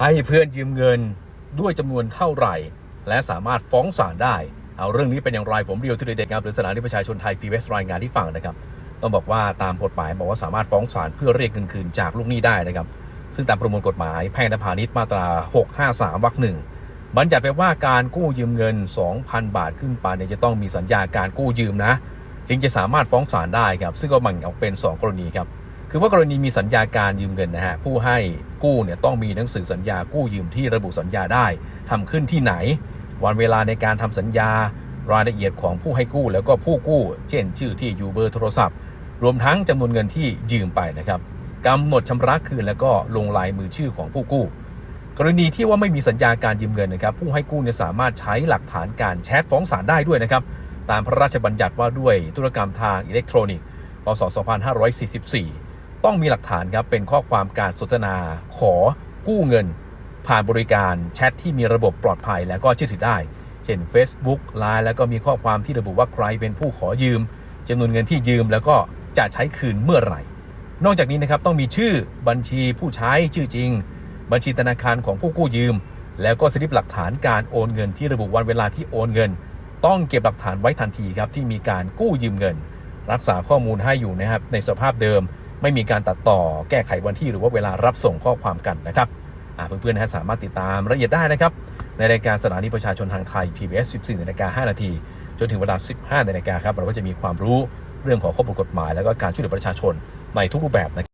ให้เพื่อนยืมเงินด้วยจำนวนเท่าไหร่ และสามารถฟ้องศาลได้ เอาเรื่องนี้เป็นอย่างไรผมเรียวทุเดเด็กงานหรือสถานที่ประชาชนไทยพีเวสรายงานที่ฟังนะครับ ต้องบอกว่าตามกฎหมายบอกว่าสามารถฟ้องศาลเพื่อเรียกเงินคืนจากลูกหนี้ได้นะครับ ซึ่งตามประมวลกฎหมายแพ่งและพาณิชย์มาตรา 653วรรคหนึ่งบัญญัติไว้ว่าการกู้ยืมเงิน 2,000 บาทขึ้นไปเนี่ยจะต้องมีสัญญาการกู้ยืมนะ จึงจะสามารถฟ้องศาลได้ครับ ซึ่งก็แบ่งออกเป็น 2 กรณีครับ คือว่ากรณีมีสัญญาการยืมเงินนะฮะผู้ให้กู้เนี่ยต้องมีหนังสือสัญญากู้ยืมที่ระบุสัญญาได้ทำขึ้นที่ไหน วันเวลาในการทำสัญญารายละเอียดของผู้ให้กู้แล้วก็ผู้กู้ เช่น ชื่อที่อยู่เบอร์โทรศัพท์ รวมทั้งจำนวนเงินที่ยืมไปนะครับกำหนดชำระคืนแล้วก็ลงลายมือชื่อของผู้กู้ กรณีที่ว่าไม่มีสัญญาการยืมเงินนะครับ ผู้ให้กู้เนี่ยสามารถใช้หลักฐานการแชทฟ้องศาลได้ด้วยนะครับตามพระราชบัญญัติว่าด้วยธุรกรรมทางอิเล็กทรอนิกส์ พศ 2544 ต้องมีหลักฐานครับเป็นข้อความการสนทนา ขอกู้เงิน ผ่านบริการแชทที่มีระบบปลอดภัยแล้วก็เชื่อถือได้ เช่น Facebook Line แล้วก็มีข้อความที่ระบุว่าใครเป็นผู้ขอยืมจำนวนเงินที่ยืมแล้วก็จะใช้คืนเมื่อไหร่ นอกจากนี้นะครับต้องมีชื่อบัญชีผู้ใช้ชื่อจริง บัญชีธนาคารของผู้กู้ยืม แล้วก็สลิปหลักฐานการโอนเงินที่ระบุวันเวลาที่โอนเงิน ต้องเก็บหลักฐานไว้ทันทีครับที่มีการกู้ยืมเงิน รักษาข้อมูลให้อยู่นะครับในสภาพเดิม ไม่มีการตัดต่อแก้ไขวันที่หรือว่าเวลารับส่งข้อความกันนะครับอ่าเพื่อนๆนะสามารถติดตามรายละเอียดได้นะครับ ในรายการสถานีประชาชนทางไทย PBS 14นาฬิกา5นาที จนถึงเวลา 15นาฬิกาครับเราก็จะมีความรู้เรื่องของข้อบกฎหมาย แล้วก็การช่วยเหลือประชาชนในทุกรูปแบบนะครับ